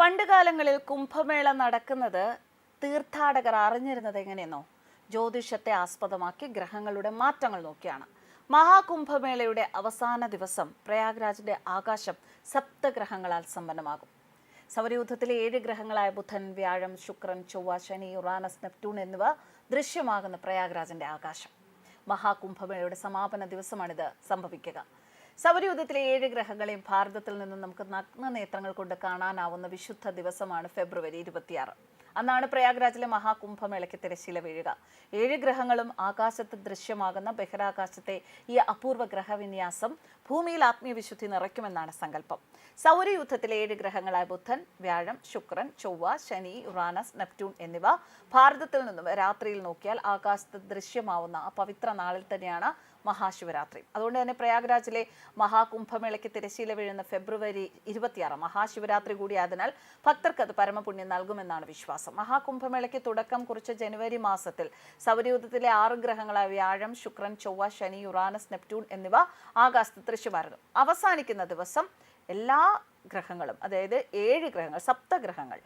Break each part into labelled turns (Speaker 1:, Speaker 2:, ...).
Speaker 1: പണ്ടുകാലങ്ങളിൽ കുംഭമേള നടക്കുന്നത് തീർത്ഥാടകർ അറിഞ്ഞിരുന്നത് എങ്ങനെയെന്നോ? ജ്യോതിഷത്തെ ആസ്പദമാക്കി ഗ്രഹങ്ങളുടെ മാറ്റങ്ങൾ നോക്കിയാണ്. മഹാകുംഭമേളയുടെ അവസാന ദിവസം പ്രയാഗ്രാജിന്റെ ആകാശം സപ്തഗ്രഹങ്ങളാൽ സമ്പന്നമാകും. സൗരയൂഥത്തിലെ ഏഴ് ഗ്രഹങ്ങളായ ബുധൻ വ്യാഴം ശുക്രൻ ചൊവ്വ ശനി യുറാനസ് നെപ്റ്റൂൺ എന്നിവ ദൃശ്യമാകുന്ന പ്രയാഗ്രാജിന്റെ ആകാശം. മഹാകുംഭമേളയുടെ സമാപന ദിവസമാണിത് സംഭവിക്കുക. സൗരയൂഥത്തിലെ ഏഴ് ഗ്രഹങ്ങളെയും ഭാരതത്തിൽ നിന്നും നമുക്ക് നഗ്ന നേത്രങ്ങൾ കൊണ്ട് കാണാനാവുന്ന വിശുദ്ധ ദിവസമാണ് ഫെബ്രുവരി ഇരുപത്തിയാറ്. അന്നാണ് പ്രയാഗ്രാജിലെ മഹാകുംഭമേളയ്ക്ക് തിരശ്ശീല വീഴുക. ഏഴ് ഗ്രഹങ്ങളും ആകാശത്ത് ദൃശ്യമാകുന്ന ബഹിരാകാശത്തെ ഈ അപൂർവ ഗ്രഹവിന്യാസം ഭൂമിയിൽ ആത്മീയവിശുദ്ധി നിറയ്ക്കുമെന്നാണ് സങ്കല്പം. സൗരയൂഥത്തിലെ ഏഴ് ഗ്രഹങ്ങളായ ബുധൻ വ്യാഴം ശുക്രൻ ചൊവ്വ ശനി യുറാനസ് നെപ്റ്റ്യൂൺ എന്നിവ ഭാരതത്തിൽ നിന്നും രാത്രിയിൽ നോക്കിയാൽ ആകാശത്ത് ദൃശ്യമാവുന്ന ആ പവിത്ര നാളിൽ തന്നെയാണ് മഹാശിവരാത്രി. അതുകൊണ്ട് തന്നെ പ്രയാഗ്രാജിലെ മഹാകുംഭമേളയ്ക്ക് തിരശീല വീഴുന്ന ഫെബ്രുവരി ഇരുപത്തിയാറ് മഹാശിവരാത്രി കൂടിയായതിനാൽ ഭക്തർക്ക് അത് പരമപുണ്യം നൽകുമെന്നാണ് വിശ്വാസം. മഹാകുംഭമേളയ്ക്ക് തുടക്കം കുറിച്ച ജനുവരി മാസത്തിൽ സൗരയൂഥത്തിലെ ആറ് ഗ്രഹങ്ങളായ വ്യാഴം ശുക്രൻ ചൊവ്വ ശനി യുറാനസ് നെപ്റ്റ്യൂൺ എന്നിവ ആകാശത്ത് ദൃശ്യമായിരുന്നു അവസാനിക്കുന്ന ദിവസം എല്ലാ ഗ്രഹങ്ങളും അതായത് ഏഴ് ഗ്രഹങ്ങൾ സപ്തഗ്രഹങ്ങൾ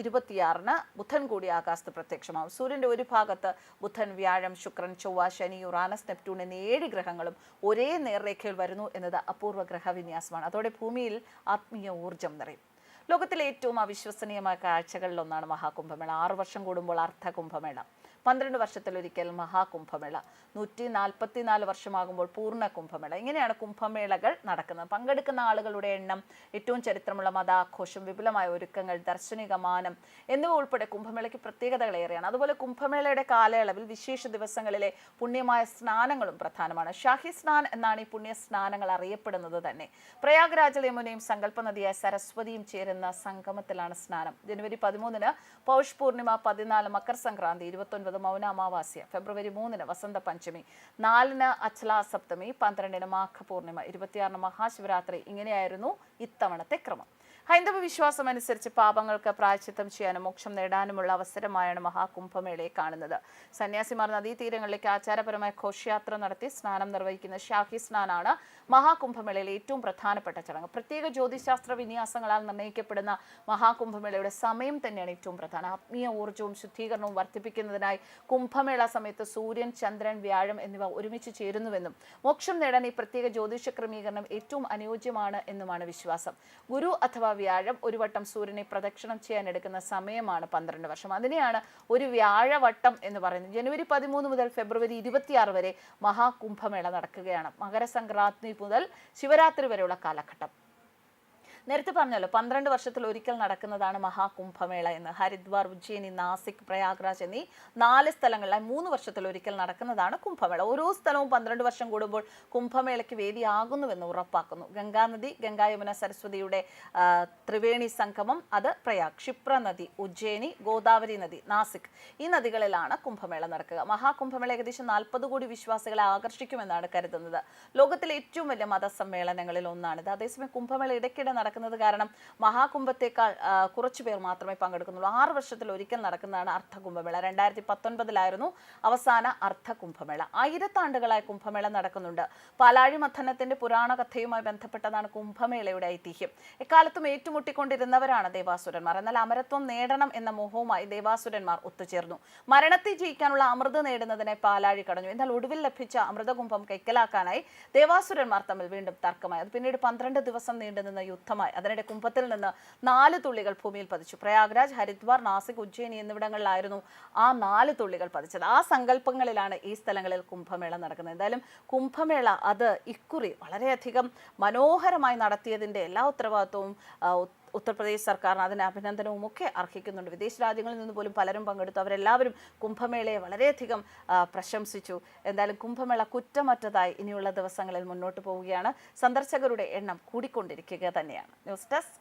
Speaker 1: ഇരുപത്തിയാറിന് ബുധൻ കൂടി ആകാശത്ത് പ്രത്യക്ഷമാവും. സൂര്യന്റെ ഒരു ഭാഗത്ത് ബുധൻ വ്യാഴം ശുക്രൻ ചൊവ്വ ശനി യുറാനസ് നെപ്റ്റ്യൂൺ എന്നീ ഏഴ് ഗ്രഹങ്ങളും ഒരേ നേർരേഖയിൽ വരുന്നു എന്നത് അപൂർവ ഗ്രഹവിന്യാസമാണ് അതോടെ ഭൂമിയിൽ ആത്മീയ ഊർജം നിറയും. ലോകത്തിലെ ഏറ്റവും അവിശ്വസനീയമായ കാഴ്ചകളിലൊന്നാണ് മഹാകുംഭമേള. ആറു വർഷം കൂടുമ്പോൾ അർദ്ധ കുംഭമേള പന്ത്രണ്ട് വർഷത്തിലൊരിക്കൽ മഹാകുംഭമേള. നൂറ്റി നാൽപ്പത്തിനാല് വർഷമാകുമ്പോൾ പൂർണ കുംഭമേള ഇങ്ങനെയാണ് കുംഭമേളകൾ നടക്കുന്നത്. പങ്കെടുക്കുന്ന ആളുകളുടെ എണ്ണം ഏറ്റവും ചരിത്രമുള്ള മതാഘോഷം വിപുലമായ ഒരുക്കങ്ങൾ ദർശനിക മാനം എന്നിവ ഉൾപ്പെടെ കുംഭമേളയ്ക്ക് പ്രത്യേകതകളേറെയാണ്. അതുപോലെ കുംഭമേളയുടെ കാലയളവിൽ വിശേഷ ദിവസങ്ങളിലെ പുണ്യമായ സ്നാനങ്ങളും പ്രധാനമാണ്. ഷാഹി സ്നാൻ എന്നാണ് ഈ പുണ്യ സ്നാനങ്ങൾ അറിയപ്പെടുന്നത് തന്നെ. പ്രയാഗ്രാജ് യമുനയും സങ്കല്പ നദിയായ സരസ്വതിയും ചേരുന്ന സംഗമത്തിലാണ് സ്നാനം. ജനുവരി പതിമൂന്നിന് പൗഷ് പൂർണിമ പതിനാല് മകർ സംക്രാന്തി ഇരുപത്തൊൻപത് മൗന അമാവാസ്യ. ഫെബ്രുവരി മൂന്നിന് വസന്ത പഞ്ചമി നാലിന് അച്ഛലാ സപ്തമി പന്ത്രണ്ടിന് മാഘ പൂർണിമ ഇരുപത്തിയാറിന് മഹാശിവരാത്രി. ഇങ്ങനെയായിരുന്നു ഇത്തവണത്തെ ക്രമം. ഹൈന്ദവ വിശ്വാസം അനുസരിച്ച് പാപങ്ങൾക്ക് പ്രായച്ചിത്തം ചെയ്യാനും മോക്ഷം നേടാനുമുള്ള അവസരമായാണ് മഹാകുംഭമേളയെ കാണുന്നത്. സന്യാസിമാർ നദീതീരങ്ങളിലേക്ക് ആചാരപരമായ ഘോഷയാത്ര നടത്തി സ്നാനം നിർവഹിക്കുന്ന ഷാഹി സ്നാനാണ് മഹാകുംഭമേളയിലെ ഏറ്റവും പ്രധാനപ്പെട്ട ചടങ്ങ്. പ്രത്യേക ജ്യോതിശാസ്ത്ര വിന്യാസങ്ങളാൽ നിർണയിക്കപ്പെടുന്ന മഹാകുംഭമേളയുടെ സമയം തന്നെയാണ് ഏറ്റവും പ്രധാനം. ആത്മീയ ഊർജവും ശുദ്ധീകരണവും വർദ്ധിപ്പിക്കുന്നതിനായി കുംഭമേള സമയത്ത് സൂര്യൻ ചന്ദ്രൻ വ്യാഴം എന്നിവ ഒരുമിച്ച് ചേരുന്നുവെന്നും മോക്ഷം നേടാൻ ഈ പ്രത്യേക ജ്യോതിഷ ക്രമീകരണം ഏറ്റവും അനുയോജ്യമാണ് എന്നുമാണ് വിശ്വാസം. ഗുരു അഥവാ വ്യാഴം ഒരു വട്ടം സൂര്യനെ പ്രദക്ഷിണം ചെയ്യാൻ എടുക്കുന്ന സമയമാണ് പന്ത്രണ്ട് വർഷം. അതിനെയാണ് ഒരു വ്യാഴവട്ടം എന്ന് പറയുന്നത്. ജനുവരി പതിമൂന്ന് മുതൽ ഫെബ്രുവരി ഇരുപത്തിയാറ് വരെ മഹാകുംഭമേള നടക്കുകയാണ്. മകരസംക്രാന്തി മുതൽ ശിവരാത്രി വരെയുള്ള കാലഘട്ടം. നേരത്തെ പറഞ്ഞല്ലോ പന്ത്രണ്ട് വർഷത്തിൽ ഒരിക്കൽ നടക്കുന്നതാണ് മഹാകുംഭമേള എന്ന്. ഹരിദ്വാർ ഉജ്ജയിനി നാസിക് പ്രയാഗ്രാജ് എന്നീ നാല് സ്ഥലങ്ങളിലായി മൂന്ന് വർഷത്തിൽ ഒരിക്കൽ നടക്കുന്നതാണ് കുംഭമേള. ഓരോ സ്ഥലവും പന്ത്രണ്ട് വർഷം കൂടുമ്പോൾ കുംഭമേളയ്ക്ക് വേദിയാകുന്നുവെന്ന് ഉറപ്പാക്കുന്നു. ഗംഗാനദി ഗംഗായമുന സരസ്വതിയുടെ ത്രിവേണി സംഗമം അത് പ്രയാഗ്. ക്ഷിപ്ര നദി ഉജ്ജയിനി ഗോദാവരി നദി നാസിക് ഈ നദികളിലാണ് കുംഭമേള നടക്കുക. മഹാകുംഭമേള ഏകദേശം നാൽപ്പത് കോടി വിശ്വാസികളെ ആകർഷിക്കുമെന്നാണ് കരുതുന്നത്. ലോകത്തിലെ ഏറ്റവും വലിയ മതസമ്മേളനങ്ങളിൽ ഒന്നാണിത്. അതേസമയം കുംഭമേള ഇടയ്ക്കിടെ നടക്കുന്നത് കാരണം മഹാകുംഭത്തേക്കാൾ കുറച്ചു പേർ മാത്രമേ പങ്കെടുക്കുന്നുള്ളൂ. ആറ് വർഷത്തിൽ ഒരിക്കൽ നടക്കുന്നതാണ് അർത്ഥകുംഭമേള രണ്ടായിരത്തി പത്തൊൻപതിലായിരുന്നു അവസാന അർത്ഥകുംഭമേള ആയിരത്താണ്ടുകളായി കുംഭമേള നടക്കുന്നുണ്ട്. പാലാഴി മഥനത്തിന്റെ പുരാണ കഥയുമായി ബന്ധപ്പെട്ടതാണ് കുംഭമേളയുടെ ഐതിഹ്യം. എക്കാലത്തും ഏറ്റുമുട്ടിക്കൊണ്ടിരുന്നവരാണ് ദേവാസുരന്മാർ. എന്നാൽ അമരത്വം നേടണം എന്ന മോഹവുമായി ദേവാസുരന്മാർ ഒത്തുചേർന്നു. മരണത്തെ ജയിക്കാനുള്ള അമൃത് നേടുന്നതിനെ പാലാഴി കടഞ്ഞു. എന്നാൽ ഒടുവിൽ ലഭിച്ച അമൃതകുംഭം കൈക്കലാക്കാനായി ദേവാസുരന്മാർ തമ്മിൽ വീണ്ടും തർക്കമായി. അത് പിന്നീട് പന്ത്രണ്ട് ദിവസം നീണ്ടുനിന്ന യുദ്ധമായി അതിനിടെ കുംഭത്തിൽ നിന്ന് നാല് തുള്ളികൾ ഭൂമിയിൽ പതിച്ചു. പ്രയാഗ്രാജ് ഹരിദ്വാർ നാസിക് ഉജ്ജയിനി എന്നിവിടങ്ങളിലായിരുന്നു ആ നാല് തുള്ളികൾ പതിച്ചത്. ആ സങ്കല്പങ്ങളിലാണ് ഈ സ്ഥലങ്ങളിൽ കുംഭമേള നടക്കുന്നത്. എന്തായാലും കുംഭമേള അത് ഇക്കുറി വളരെയധികം മനോഹരമായി നടത്തിയതിന്റെ എല്ലാ ഉത്തരവാദിത്വവും ഉത്തർപ്രദേശ് സർക്കാരിന് അതിന് അഭിനന്ദനവും ഒക്കെ അർഹിക്കുന്നുണ്ട്. വിദേശ രാജ്യങ്ങളിൽ നിന്ന് പോലും പലരും പങ്കെടുത്തു. അവരെല്ലാവരും കുംഭമേളയെ വളരെയധികം പ്രശംസിച്ചു. എന്തായാലും കുംഭമേള കുറ്റമറ്റതായി ഇനിയുള്ള ദിവസങ്ങളിൽ മുന്നോട്ട് പോവുകയാണ്. സന്ദർശകരുടെ എണ്ണം കൂടിക്കൊണ്ടിരിക്കുക തന്നെയാണ്. News desk